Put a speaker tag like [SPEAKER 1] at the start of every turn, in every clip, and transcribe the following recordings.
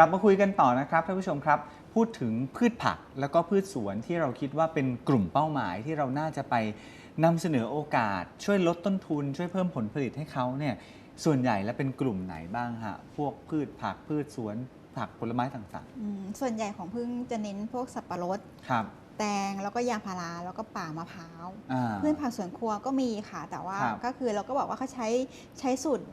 [SPEAKER 1] กลับมาคุยกันต่อนะครับท่านผู้ชมครับ พูดถึงพืชผักแล้วก็พืชสวนที่เราคิดว่าเป็นกลุ่มเป้าหมายที่เราน่าจะไปนำเสนอโอกาส ช่วยลดต้นทุน ช่วยเพิ่มผลผลิตให้เขาเนี่ยส่วนใหญ่แล้วเป็นกลุ่มไหนบ้างฮะพวกพืชผักพืชสวนผักผลไม้ต่าง
[SPEAKER 2] อืมส่วนใหญ่ของพึ่งจะเน้นพวกสับปะรด
[SPEAKER 1] ๆ ครับ
[SPEAKER 2] แตงแล้วก็ยางพาราแล้วก็ป่ามะพร้าว
[SPEAKER 1] อ่า
[SPEAKER 2] พืชผักสวนครัวก็มีค่ะ แต่ว่า
[SPEAKER 1] ครับ
[SPEAKER 2] ก็คือเราก็บอกว่าเขาใช้ใช้สูตร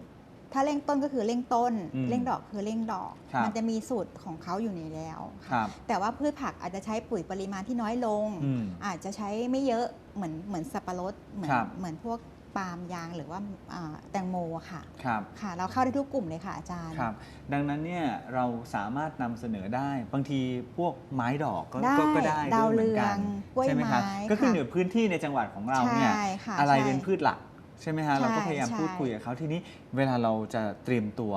[SPEAKER 2] ถ้าเร่งต้นก็คือเร่งต้น
[SPEAKER 1] อืม
[SPEAKER 2] เร่งดอกคือเร่งดอก
[SPEAKER 1] ครับ
[SPEAKER 2] มันจะมีสูตรของเขาอยู่ในแล้ว
[SPEAKER 1] ค
[SPEAKER 2] ค่ะ
[SPEAKER 1] รับ
[SPEAKER 2] แต่ว่าพืชผักอาจจะใช้ปุ๋ยปริมาณที่น้อยลง
[SPEAKER 1] อืม
[SPEAKER 2] อาจจะใช้ไม่เยอะเหมือนเหมือนสับปะรดเหมือน
[SPEAKER 1] ครับ
[SPEAKER 2] เหมือนพวกปาล์มยางหรือว่าอ่าแตงโมค่ะ
[SPEAKER 1] ครับ
[SPEAKER 2] ค่ะ เราเข้าได้ทุกกลุ่มเลยค่ะอาจารย์
[SPEAKER 1] ครับ ดังนั้นเนี่ยเราสามารถนำเสนอได้ บางทีพวกไม้ดอกก็
[SPEAKER 2] ได้
[SPEAKER 1] ก็ก็ได้
[SPEAKER 2] ดาว
[SPEAKER 1] ด้วยเหมือนกัน
[SPEAKER 2] เรืองกล้วย
[SPEAKER 1] ใช่ไหมครับ
[SPEAKER 2] ไม้
[SPEAKER 1] ก็ขึ้น
[SPEAKER 2] ค่ะ
[SPEAKER 1] อยู่กับพื้นที่ในจังหวัดของเราเนี่ย
[SPEAKER 2] ใช่ค่ะ
[SPEAKER 1] อะไร
[SPEAKER 2] ใช่
[SPEAKER 1] เป็นพืชหลัก ใช่ไหมฮะ
[SPEAKER 2] ใช่
[SPEAKER 1] เราก็พยายาม
[SPEAKER 2] ใช่
[SPEAKER 1] พูดคุยกับเขาทีนี้เวลาเราจะเตรียมตัว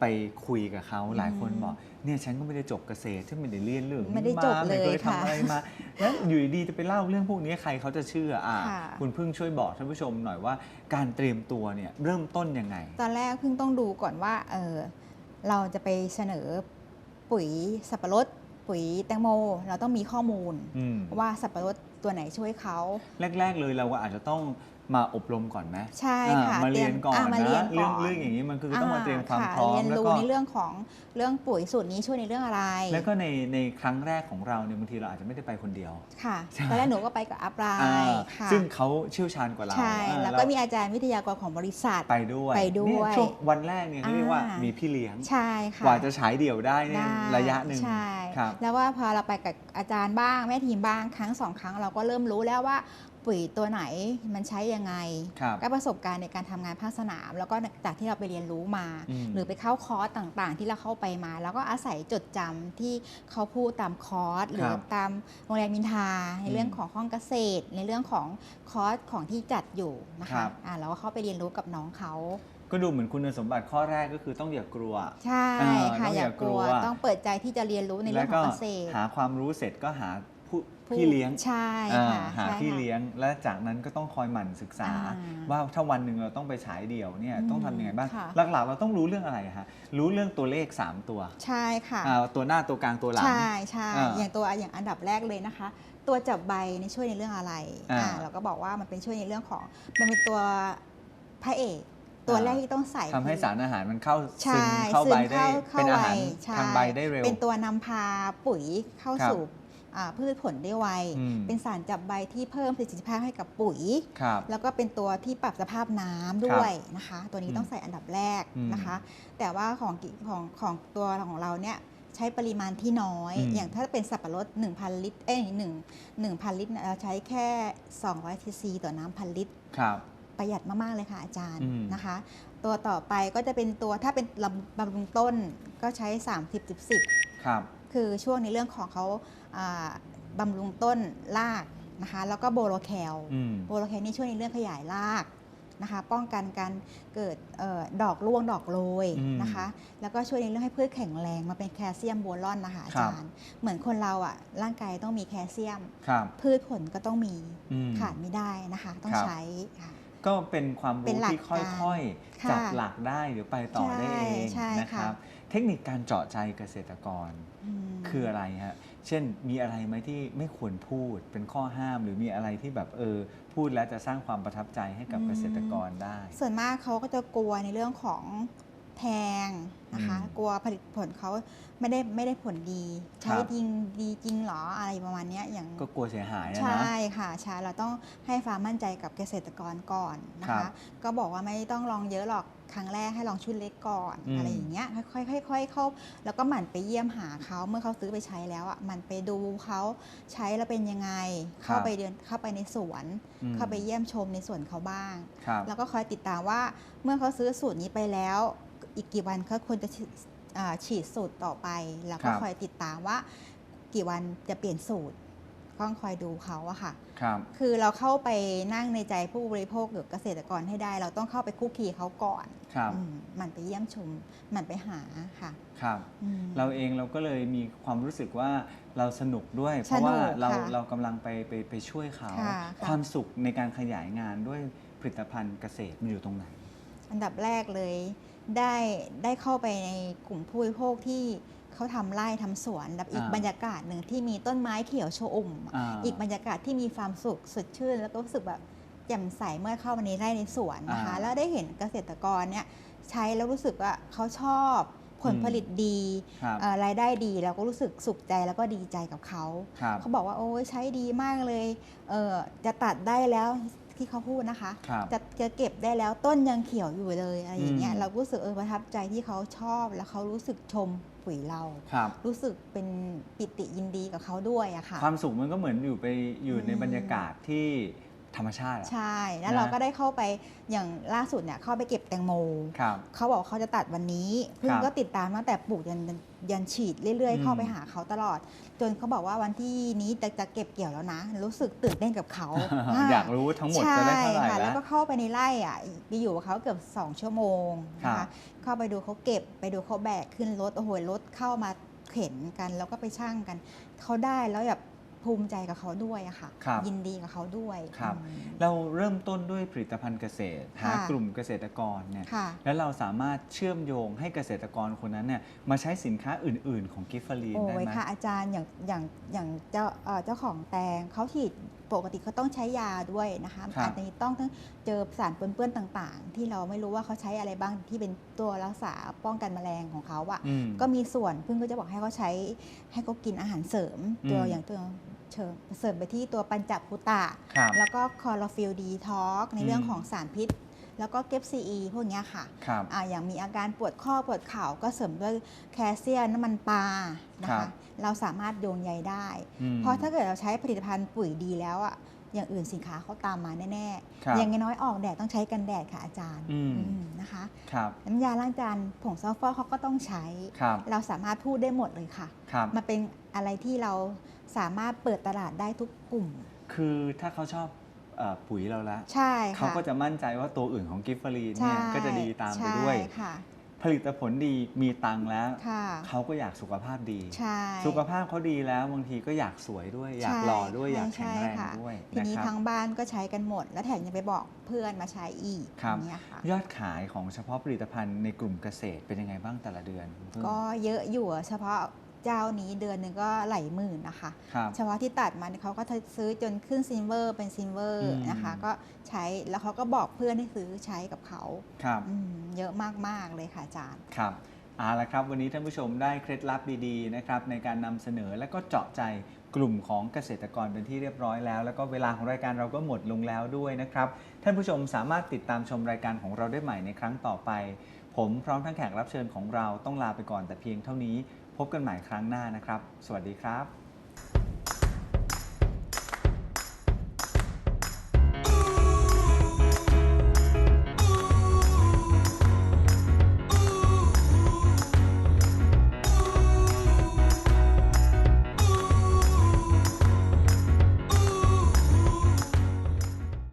[SPEAKER 1] ไปคุยกับเขาหลายคน
[SPEAKER 2] อืม
[SPEAKER 1] บอกเนี่ยฉันก็ไม่ได้จบเกษตรฉันไม่ได้เรียนเรื่องนี้
[SPEAKER 2] ไม่ได้จบาเลย
[SPEAKER 1] ไม่เคย
[SPEAKER 2] ค่ะ
[SPEAKER 1] ทำอะไรมาแล้วอยู่ดีๆจะไปเล่าเรื่องพวกนี้ใครเขาจะเชื่ออ่า
[SPEAKER 2] ค่ะ
[SPEAKER 1] คุณพึ่งช่วยบอกท่านผู้ชมหน่อยว่าการเตรียมตัวเนี่ยเริ่มต้นยังไง
[SPEAKER 2] ตอนแรกเพิ่งต้องดูก่อนว่าเออเราจะไปเสนอปุ๋ยสับปะรด ปุ๋ยแตงโม เราต้องมีข้อมูล
[SPEAKER 1] อืม
[SPEAKER 2] ว่าสับปะรดตัวไหนช่วยเขา
[SPEAKER 1] แรก ๆ เลยเราก็อาจจะต้อง มาอบรมก่อนไหม
[SPEAKER 2] ใช่
[SPEAKER 1] อ่า
[SPEAKER 2] ค่ะ
[SPEAKER 1] มาเรียนก่อน
[SPEAKER 2] ตมมา
[SPEAKER 1] นะ
[SPEAKER 2] เรียน
[SPEAKER 1] เรื่
[SPEAKER 2] ก่
[SPEAKER 1] อ
[SPEAKER 2] องน
[SPEAKER 1] เรื่องอย่างนี้มันคือต้องมาเตรียมความ
[SPEAKER 2] อ่
[SPEAKER 1] พร้อม
[SPEAKER 2] เรียน
[SPEAKER 1] แล้ว
[SPEAKER 2] รู้
[SPEAKER 1] ก็
[SPEAKER 2] ในเรื่องของเรื่องปุ๋ยสูตรนี้ช่วยในเรื่องอะไร
[SPEAKER 1] แล้วก็ในในครั้งแรกของเราเนี่ยบางทีเราอาจจะไม่ได้ไปคนเดียว
[SPEAKER 2] ค่ะ
[SPEAKER 1] ใช่ไหม
[SPEAKER 2] ตอนแรกหนูก็ไปกับอัพไล
[SPEAKER 1] อ่า
[SPEAKER 2] น์ค่ะ
[SPEAKER 1] ซึ่งเขาเชี่ยวชาญกว่าเรา
[SPEAKER 2] ใช่
[SPEAKER 1] อ่า
[SPEAKER 2] แล้วก็มีอาจารย์วิทยากรของบริษัท
[SPEAKER 1] ไปด้วย
[SPEAKER 2] ไปด้วย
[SPEAKER 1] เนี่ยช่วงวันแรกเนี่ยเขาเรียกว่า
[SPEAKER 2] อ่ามี
[SPEAKER 1] มีพี่เลี้ยง
[SPEAKER 2] ใช่ค่ะ
[SPEAKER 1] กว่าจะฉายเดี่ยวได้เนี่ย
[SPEAKER 2] ได้
[SPEAKER 1] ระยะหนึ่ง
[SPEAKER 2] ใช่
[SPEAKER 1] ครับ
[SPEAKER 2] แล้วว่าพอเราไปกับอาจารย์บ้างแม่ทีมบ้างครั้งสองครั้งเราก็เริ่มรู้แล้วว่า ปุ๋ยตัวไหนมันใช้ยังไง
[SPEAKER 1] ครับ
[SPEAKER 2] ก็ประสบการณ์ในการทำงานภาคสนาม แล้วก็จากที่เราไปเรียนรู้มา หรือไปเข้าคอร์สต่างๆ ที่เราเข้าไปมา แล้วก็อาศัยจดจำที่เขาพูดตามคอร์สหรือตามโรงเรียนมินทา ในเรื่องของห้องเกษตร ในเรื่องของคอร์สของที่จัดอยู่นะ
[SPEAKER 1] ครั
[SPEAKER 2] คะอ่าเราก็เข้าไปเรียนรู้กับน้องเขา
[SPEAKER 1] ก็ดูเหมือนคุณสมบัติข้อแรกก็คือต้องอย่ากลัว
[SPEAKER 2] ใช่ค่ะ
[SPEAKER 1] ต้องอย่าก
[SPEAKER 2] อย่ากก
[SPEAKER 1] ลัว
[SPEAKER 2] ต้องเปิดใจที่จะเรียนรู้ในเรื่องของเกษตร
[SPEAKER 1] หาความรู้เสร็จก็หา ผู้
[SPEAKER 2] ผู้
[SPEAKER 1] พี่เลี้ยง
[SPEAKER 2] ใช่
[SPEAKER 1] อ่า
[SPEAKER 2] ค่ะ
[SPEAKER 1] หา
[SPEAKER 2] ใช่
[SPEAKER 1] พี่
[SPEAKER 2] ค่ะ
[SPEAKER 1] เลี้ยง และจากนั้นก็ต้องคอยหมั่นศึกษา
[SPEAKER 2] อ่า
[SPEAKER 1] ว่าถ้าวันหนึ่งเราต้องไปฉายเดี่ยวเนี่ย
[SPEAKER 2] อืม
[SPEAKER 1] ต้องทำยังไงบ้าง
[SPEAKER 2] ค่ะ
[SPEAKER 1] หลักๆ เราต้องรู้เรื่องอะไรฮะรู้เรื่องตัวเลข 3 ตัว
[SPEAKER 2] ใช่ค่ะ
[SPEAKER 1] อ่าตัวหน้าตัวกลางตัวหลัง
[SPEAKER 2] ใช่ใช่
[SPEAKER 1] อ่า
[SPEAKER 2] อย่างตัวอย่างอันดับแรกเลยนะคะ ตัวจับใบนี่ช่วยในเรื่องอะไร
[SPEAKER 1] อ่า
[SPEAKER 2] อ่าเราก็บอกว่ามันเป็นช่วยในเรื่องของมันเป็นตัวพระเอกตัว
[SPEAKER 1] อ่า
[SPEAKER 2] แรกที่ต้องใส่
[SPEAKER 1] ทำให้สารอาหารมันเข้า
[SPEAKER 2] ใช่
[SPEAKER 1] ซึมเข้า
[SPEAKER 2] ซึ
[SPEAKER 1] ใบ
[SPEAKER 2] ม
[SPEAKER 1] ได้
[SPEAKER 2] เข้า
[SPEAKER 1] เป็นอาหาร
[SPEAKER 2] เข้าใบใช่
[SPEAKER 1] ทางใบได้เร็ว
[SPEAKER 2] เป็นตัวนำพาปุ๋ยเข้า
[SPEAKER 1] ครับ
[SPEAKER 2] สู่อ่า พืชผลได้ไว
[SPEAKER 1] อืม
[SPEAKER 2] เป็นสารจับใบที่เพิ่มประสิทธิภาพให้กับปุ๋ย
[SPEAKER 1] ครับ
[SPEAKER 2] แล้วก็เป็นตัวที่ปรับสภาพน้ำด้วยนะคะ ตัวนี้
[SPEAKER 1] อืม
[SPEAKER 2] ต้องใส่อันดับแรก
[SPEAKER 1] อืม
[SPEAKER 2] นะคะ แต่ว่าของกิของของตัวของเราเนี่ยใช้ปริมาณที่น้อย
[SPEAKER 1] อืม
[SPEAKER 2] อย่างถ้าเป็นสับปะรด 1,000 ลิตร เอ้ย1 1,000ลิตรเนี่ยเราใช้แค่ 200ทีซีต่อน้ำพันลิตร
[SPEAKER 1] ครับ
[SPEAKER 2] ประหยัดมาก ๆ เลยค่ะอาจารย์
[SPEAKER 1] อืม
[SPEAKER 2] นะคะ ตัวต่อไปก็จะเป็นตัวถ้าเป็นลำบำรุงต้นก็ใช้ 30 10 10
[SPEAKER 1] ครับ
[SPEAKER 2] คือช่วงในเรื่องของเขาอ่า บำรุงต้นรากนะคะ แล้วก็โบโลแคล
[SPEAKER 1] อืม
[SPEAKER 2] โบโลแคนนี่ช่วยในเรื่องขยายรากนะคะ ป้องกันการเกิดเออดอกร่วงดอกโรย
[SPEAKER 1] อืม
[SPEAKER 2] นะคะ แล้วก็ช่วยในเรื่องให้พืชแข็งแรงมาเป็นแคลเซียมโบรอนนะคะอา
[SPEAKER 1] ครับ
[SPEAKER 2] จารย์ เหมือนคนเราอะร่างกายต้องมีแคลเซียม
[SPEAKER 1] ครับ
[SPEAKER 2] พืชผลก็ต้องมี
[SPEAKER 1] อืม
[SPEAKER 2] ขาดไม่ได้นะคะ ต้อง
[SPEAKER 1] ครับ
[SPEAKER 2] ใช้ค่ะ
[SPEAKER 1] ก็เป็นความ
[SPEAKER 2] เป็น
[SPEAKER 1] รู้
[SPEAKER 2] หลัก
[SPEAKER 1] ที่ค่อย
[SPEAKER 2] ค่ะ
[SPEAKER 1] ๆจับหลักได้หรือไปต่อได้เอง
[SPEAKER 2] ใช่
[SPEAKER 1] นะค
[SPEAKER 2] ค่ะ
[SPEAKER 1] รับ เทคนิคการเจาะใจเกษตรกร
[SPEAKER 2] ม
[SPEAKER 1] คืออะไรฮะ เช่นมีอะไรไหมที่ไม่ควรพูดเป็นข้อห้ามหรือมีอะไรที่แบบเออพูดแล้วจะสร้างความประทับใจให้กับ
[SPEAKER 2] อืม
[SPEAKER 1] เกษตรกรได้
[SPEAKER 2] ส่วนมากเขาก็จะกลัวในเรื่องของ แพงนะคะ
[SPEAKER 1] อืม
[SPEAKER 2] กลัวผลิตผลเขาไม่ได้ไม่ได้ผลดี ใช้
[SPEAKER 1] ครับ
[SPEAKER 2] จริงดีจริงเหรออะไรประมาณเนี้ยอย่าง
[SPEAKER 1] ก็กลัวเสียหายนะ
[SPEAKER 2] ใช่
[SPEAKER 1] นะ
[SPEAKER 2] ค่ะใช่เราต้องให้ความมั่นใจกับเกษตรกรก่อนนะ
[SPEAKER 1] ครั
[SPEAKER 2] คะ
[SPEAKER 1] บ
[SPEAKER 2] ก็บอกว่าไม่ต้องลองเยอะหรอกครั้งแรกให้ลองชุดเล็กก่อน
[SPEAKER 1] อืม
[SPEAKER 2] อะไรอย่างเงี้ยค่อยๆค่อยๆเข้าแล้วก็หมั่นไปเยี่ยมหาเขาเมื่อเขาซื้อไปใช้แล้วอะหมันไปดูเขาใช้แล้วเป็นยังไง เข้าไปเดินเข้าไปในสวน
[SPEAKER 1] อืม
[SPEAKER 2] เข้าไปเยี่ยมชมในสวนเขาบ้าง
[SPEAKER 1] ครับ
[SPEAKER 2] แล้วก็คอยติดตามว่าเมื่อเขาซื้อสูตรนี้ไปแล้ว อีกกี่วันเขาควรจะฉีดอ่าฉีดสูตรต่อไป แล้วก็
[SPEAKER 1] ครับ
[SPEAKER 2] คอยติดตามว่า กี่วันจะเปลี่ยนสูตรก็คอยดูเขาอะค่ะ
[SPEAKER 1] ครับ
[SPEAKER 2] คือเราเข้าไปนั่งในใจผู้บริโภคหรือเกษตรกรให้ได้ เราต้องเข้าไปคุกคีเขาก่อน
[SPEAKER 1] ครับ
[SPEAKER 2] อืมมันไปเยี่ยมชมมันไปหาค่ะ
[SPEAKER 1] ครับ
[SPEAKER 2] อืม
[SPEAKER 1] เราเองเราก็เลยมีความรู้สึกว่าเราสนุกด้วย เพ
[SPEAKER 2] สนุ
[SPEAKER 1] ราะ
[SPEAKER 2] ก
[SPEAKER 1] ว่าเรา
[SPEAKER 2] ค่ะ
[SPEAKER 1] เรากำลังไปไปไปช่วยเขา
[SPEAKER 2] ค่ะค่ะ
[SPEAKER 1] ความสุขในการขยายงานด้วยผลิตภัณฑ์เกษตรมันอยู่ตรงไหน
[SPEAKER 2] อันดับแรกเลย ได้ได้เข้าไปในกลุ่มผู้บริโภคที่เขาทำไร่ทำสวนแล้วอีก
[SPEAKER 1] อ่า
[SPEAKER 2] บรรยากาศหนึ่งที่มีต้นไม้เขียวชอุ่ม
[SPEAKER 1] อ่า
[SPEAKER 2] อีกบรรยากาศที่มีความสุขสดชื่น แล้วก็รู้สึกแบบแจ่มใสเมื่อเข้ามาในไร่ในสวนนะคะ
[SPEAKER 1] อ่า
[SPEAKER 2] แล้วได้เห็นเกษตรกรเนี่ยใช้แล้วรู้สึกว่าเขาชอบผล
[SPEAKER 1] อืม
[SPEAKER 2] ผลิตดี
[SPEAKER 1] ครับ
[SPEAKER 2] เอ่อรายได้ดีแล้วก็รู้สึกสุขใจแล้วก็ดีใจกับเขา
[SPEAKER 1] ครับ
[SPEAKER 2] เขาบอกว่าโอ้ยใช้ดีมากเลยเออจะตัดได้แล้ว ที่เขาพูดนะคะ
[SPEAKER 1] ครับ
[SPEAKER 2] จะจะเก็บได้แล้วต้นยังเขียวอยู่เลยอะไรอย่างเงี้ย
[SPEAKER 1] อืม
[SPEAKER 2] เรารู้สึกเออประทับใจที่เขาชอบ แล้วเขารู้สึกชมปุ๋ยเรา
[SPEAKER 1] ครับ
[SPEAKER 2] รู้สึกเป็นปิติยินดีกับเขาด้วยอะค่ะ
[SPEAKER 1] ความสุขมันก็เหมือนอยู่ไปอยู่ใน
[SPEAKER 2] อืม
[SPEAKER 1] บรรยากาศที่ ธรรมชาติอะ
[SPEAKER 2] ใช่ แล้ว
[SPEAKER 1] นะ
[SPEAKER 2] เราก็ได้เข้าไปอย่างล่าสุดเนี่ยเข้าไปเก็บแตงโม
[SPEAKER 1] ครับ
[SPEAKER 2] เขาบอกเขาจะตัดวันนี้เพิ่
[SPEAKER 1] ค
[SPEAKER 2] ง
[SPEAKER 1] รับ
[SPEAKER 2] ก็ติดตามตั้งแต่ปลูกยันยันฉีดเรื่อย
[SPEAKER 1] อืม
[SPEAKER 2] ๆเข้าไปหาเขาตลอด จนเขาบอกว่าวันที่นี้จะจะเก็บเกี่ยวแล้วนะ รู้สึกตื่นเต้นกับเขา
[SPEAKER 1] อยากรู้ทั้งหมด
[SPEAKER 2] ใช่
[SPEAKER 1] จะได้เท่าไหร่
[SPEAKER 2] ค่ะ
[SPEAKER 1] แล้
[SPEAKER 2] แล้ว วก็เข้าไปในไร่อะไปอยู่กับเขาเกือบ2 ชั่วโมงนะ
[SPEAKER 1] ครั
[SPEAKER 2] คะ
[SPEAKER 1] บ
[SPEAKER 2] เข้าไปดูเขาเก็บไปดูเขาแบกขึ้นรถโอ้โหรถเข้ามาเข็นกัน แล้วก็ไปช่างกันเขาได้แล้วแบบ ภูมิใจกับเขาด้วยอะค่ะ
[SPEAKER 1] ครับ
[SPEAKER 2] ยินดีกับเขาด้วย
[SPEAKER 1] ครับ
[SPEAKER 2] อืม
[SPEAKER 1] เราเริ่มต้นด้วยผลิตภัณฑ์เกษตร หา
[SPEAKER 2] ค่ะ
[SPEAKER 1] กลุ่มเกษตรกรเนี่ย
[SPEAKER 2] ค่ะ
[SPEAKER 1] แล้วเราสามารถเชื่อมโยงให้เกษตรกรคนนั้นเนี่ยมาใช้สินค้าอื่น ๆ ของกิฟฟลีน
[SPEAKER 2] โอ้
[SPEAKER 1] ได้
[SPEAKER 2] ย
[SPEAKER 1] ไหม
[SPEAKER 2] ค่ะอาจารย์อย่างอย่างอย่างเจ้าเอ่อเจ้าของแตงเขาฉีด ปกติเขาต้องใช้ยาด้วยนะคะ
[SPEAKER 1] ครับ
[SPEAKER 2] อาจจะต้องต้องเจอสารปนเปื้อนต่างๆ ที่เราไม่รู้ว่าเขาใช้อะไรบ้างที่เป็นตัวรักษาป้องกันแมลงของเขาอะ
[SPEAKER 1] อืม
[SPEAKER 2] ก็มีส่วนพึ่งก็จะบอกให้เขาใช้ให้เขากินอาหารเสริมตัว
[SPEAKER 1] อืม
[SPEAKER 2] อย่างตัวเชิญเสริมไปที่ตัวปัญจพุตะ
[SPEAKER 1] ครับ
[SPEAKER 2] แล้วก็คอร์ฟิลดีท็อกในเรื่อง
[SPEAKER 1] อืม
[SPEAKER 2] ของสารพิษ แล้วก็เก็บซีอีพวกเนี้ยค่ะ
[SPEAKER 1] ครับ
[SPEAKER 2] อ่าอย่างมีอาการปวดข้อปวดเข่าก็เสริมด้วยแคลเซียมน้ำมันปลานะ
[SPEAKER 1] ครั
[SPEAKER 2] คะ
[SPEAKER 1] บ
[SPEAKER 2] เราสามารถโยงใยได้
[SPEAKER 1] อืม
[SPEAKER 2] เพราะถ้าเกิดเราใช้ผลิตภัณฑ์ปุ๋ยดีแล้วอะอย่างอื่นสินค้าเขาตามมาแน่
[SPEAKER 1] ครับ
[SPEAKER 2] ๆอย่างน้อยๆออกแดดต้องใช้กันแดดค่ะอาจารย์
[SPEAKER 1] อืม
[SPEAKER 2] อืมนะคะ
[SPEAKER 1] ครับ
[SPEAKER 2] น้ำยาล้างจานผงซัลเฟอร์เขาก็ต้องใช้
[SPEAKER 1] ครับ
[SPEAKER 2] เราสามารถพูดได้หมดเลยค่ะ
[SPEAKER 1] ครับ
[SPEAKER 2] มันเป็นอะไรที่เราสามารถเปิดตลาดได้ทุกกลุ่ม
[SPEAKER 1] คือถ้าเขาชอบเอ่อ ปุ๋ยเราแล้ว
[SPEAKER 2] ใช่ค่ะ
[SPEAKER 1] เขาก็จะมั่นใจว่าตัวอื่นของกิฟฟลีนเนี่ย
[SPEAKER 2] ใช่
[SPEAKER 1] ก็จะดีตามไป
[SPEAKER 2] ใช่
[SPEAKER 1] ด้วย
[SPEAKER 2] ค่ะ
[SPEAKER 1] ผลิตผลดีมีตังค์แล้ว
[SPEAKER 2] ค่ะ
[SPEAKER 1] เขาก็อยากสุขภาพดี
[SPEAKER 2] ใช่
[SPEAKER 1] สุขภาพเขาดีแล้วบางทีก็อยากสวยด้วย อยาก
[SPEAKER 2] ใช่
[SPEAKER 1] หล่อด้วยอยาก
[SPEAKER 2] ใช่
[SPEAKER 1] แข็งแรง
[SPEAKER 2] ค่ะ
[SPEAKER 1] ด้วย
[SPEAKER 2] ที
[SPEAKER 1] นะ
[SPEAKER 2] นี้
[SPEAKER 1] ครับ
[SPEAKER 2] ทั้งบ้านก็ใช้กันหมด แล้วแถมยังไปบอกเพื่อนมาใช้อีก
[SPEAKER 1] ครับ
[SPEAKER 2] อย่างเงี้ยค่ะ
[SPEAKER 1] ยอดขายของเฉพาะผลิตภัณฑ์ในกลุ่มเกษตรเป็นยังไงบ้างแต่ละเดือนคุณพึ่ง
[SPEAKER 2] ก็เยอะอยู่อะเฉพาะ เจ้านี้เดือนหนึ่งก็หลายหมื่นนะคะ
[SPEAKER 1] ครับ
[SPEAKER 2] เฉพาะที่ตัดมาเนี่ยเขาก็ซื้อจนขึ้นซิลเวอร์เป็นซิลเวอ
[SPEAKER 1] อื
[SPEAKER 2] ร์
[SPEAKER 1] ม
[SPEAKER 2] นะคะ ก็ใช้แล้วเขาก็บอกเพื่อนให้ซื้อใช้กับเขา
[SPEAKER 1] ครับ
[SPEAKER 2] อืมเยอะมาก ๆ เลยค่ะอาจารย์
[SPEAKER 1] ครับเอาละครับ วันนี้ท่านผู้ชมได้เคล็ดลับดีๆนะครับในการนำเสนอและก็เจาะใจกลุ่มของเกษตรกรเป็นที่เรียบร้อยแล้ว แล้วก็เวลาของรายการเราก็หมดลงแล้วด้วยนะครับ ท่านผู้ชมสามารถติดตามชมรายการของเราได้ใหม่ในครั้งต่อไป ผมพร้อมทั้งแขกรับเชิญของเราต้องลาไปก่อนแต่เพียงเท่านี้ พบกันใหม่ครั้งหน้านะครับ สวัสดีครับ